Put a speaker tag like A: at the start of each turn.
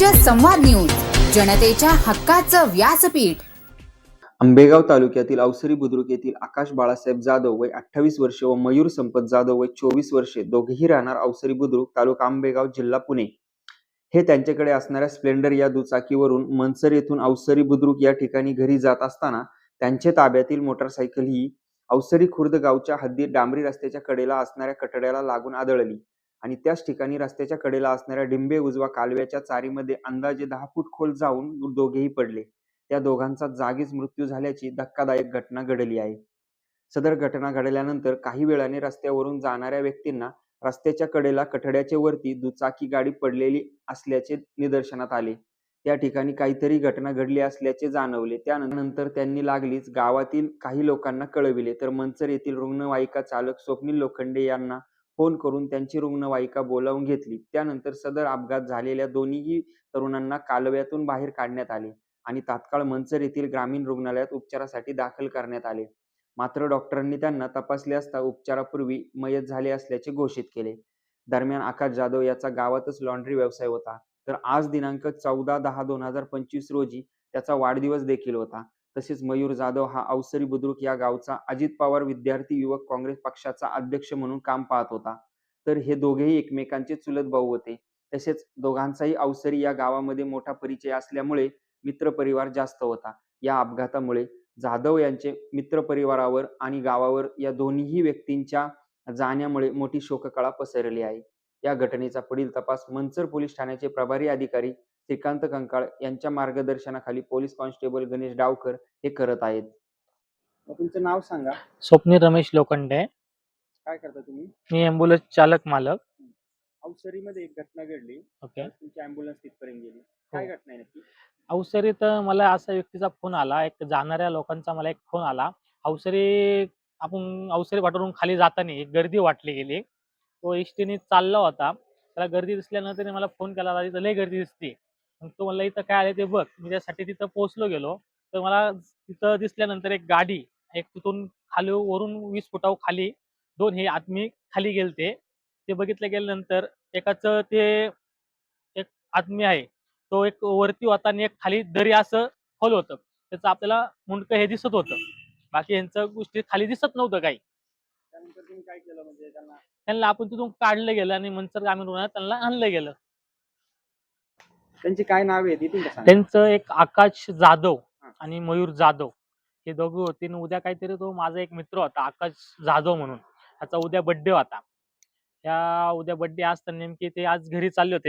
A: संवाद न्यूज जनतेच्या हक्काचं व्यासपीठ.
B: आंबेगाव तालुक्यातील अवसरी बुद्रुक येथील आकाश बाळासाहेब जाधव वय अठ्ठावीस वर्षे व मयूर संपत जाधव वय चोवीस वर्षे दोघेही राहणार अवसरी बुद्रुक तालुका आंबेगाव जिल्हा पुणे. हे त्यांच्याकडे असणाऱ्या स्प्लेंडर या दुचाकीवरून मनसर येथून अवसरी बुद्रुक या ठिकाणी घरी जात असताना त्यांच्या ताब्यातील मोटरसायकल ही अवसरी खुर्द गावच्या हद्दीत डांबरी रस्त्याच्या कडेला असणाऱ्या कठड्याला लागून आदळली. आणि त्याच ठिकाणी रस्त्याच्या कडेला असणाऱ्या डिंबे उजवा कालव्याच्या चारीमध्ये अंदाजे दहा फूट खोल जाऊन दोघेही पडले. त्या दोघांचा जागीच मृत्यू झाल्याची धक्कादायक घटना घडली आहे. सदर घटना घडल्यानंतर काही वेळाने रस्त्यावरून जाणाऱ्या व्यक्तींना रस्त्याच्या कडेला कठड्याच्या वरती दुचाकी गाडी पडलेली असल्याचे निदर्शनात आले. त्या ठिकाणी काहीतरी घटना घडली असल्याचे जाणवले. त्यानंतर त्यांनी लागलीच गावातील काही लोकांना कळविले. तर मंचर येथील रुग्णवाहिका चालक स्वप्नील लोखंडे यांना फोन करून त्यांची रुग्णवाहिका बोलावून घेतली. त्यानंतर सदर अपघात झालेल्या दोन्हीही तरुणांना कालव्यातून बाहेर काढण्यात आले आणि तात्काळ मंचर येथील ग्रामीण रुग्णालयात उपचारासाठी दाखल करण्यात आले. मात्र डॉक्टरांनी त्यांना तपासले असता उपचारापूर्वी मयत झाले असल्याचे घोषित केले. दरम्यान आकाश जाधव याचा गावातच लॉन्ड्री व्यवसाय होता. तर आज दिनांक चौदा दहा दोन हजार पंचवीस रोजी त्याचा वाढदिवस देखील होता. तसेच मयूर जाधव हा अवसरी बुद्रुक या गावचा अजित पवार विद्यार्थी युवक काँग्रेस पक्षाचा अध्यक्ष म्हणून काम पाहत होता. तर हे दोघेही एकमेकांचे चुलत भाऊ होते. तसेच दोघांचाही अवसरी या गावामध्ये मोठा परिचय असल्यामुळे मित्रपरिवार जास्त होता. या अपघातामुळे जाधव यांचे मित्रपरिवारावर आणि गावावर या दोन्हीही व्यक्तींच्या जाण्यामुळे मोठी शोककळा पसरली आहे. या घटनेचा पुढील तपास मंचर पोलीस ठाण्याचे प्रभारी अधिकारी श्रीकांत कंकाळ यांच्या मार्गदर्शनाखाली पोलीस कॉन्स्टेबल गणेश डावकर हे करत आहेत. तुमचं नाव सांगा.
C: स्वप्नील रमेश लोखंडे.
B: काय करता तुम्ही?
C: मी ॲम्ब्युलन्स चालक मालक.
B: अवसरीमध्ये एक घटना घडली.
C: ओके.
B: तुमची अँब्युलन्स तिथपर्यंत गेली. काय घटना आहे नक्की
C: अवसरीत मला असा व्यक्तीचा फोन आला. एक जाणाऱ्या लोकांचा मला एक फोन आला. अवसरी आपण अवसरी वाटून खाली जाताना एक गर्दी वाटली गेली. तो एसटीने चालला होता. त्याला गर्दी दिसल्यानंतर मला फोन केला. "दादा, इथं लय गर्दी दिसते. मग तो म्हणला इथं काय आले ते बघ. मी त्यासाठी तिथं पोहोचलो गेलो. तर मला तिथं दिसल्यानंतर एक गाडी एक तिथून खाली वरून वीस फुटावर खाली दोन हे आदमी खाली गेलते. ते बघितलं गेल्यानंतर एकाचं ते एक आदमी आहे. तो एक वरती होता आणि एक खाली दरी असं खोल होतं. त्याचं आपल्याला मुंडकं हे दिसत होतं. बाकी यांचं गोष्टी खाली दिसत नव्हतं काही.
B: त्यानंतर तुम्ही काय केलं म्हणजे त्यांना?
C: त्यांना आपण तिथून काढलं गेलं आणि मंचर ग्रामीण रुग्णालयात त्यांना आणलं गेलं.
B: त्यांची काय नाव आहे सांगा.
C: त्यांचं एक आकाश जाधव. आणि मयूर जाधव हे दोघे होते आणि उद्या काहीतरी तो माझा एक मित्र होता आकाश जाधव म्हणून त्याचा उद्या बर्थडे होता त्या उद्या बर्थडे असताना नेमके ते आज घरी चालले होते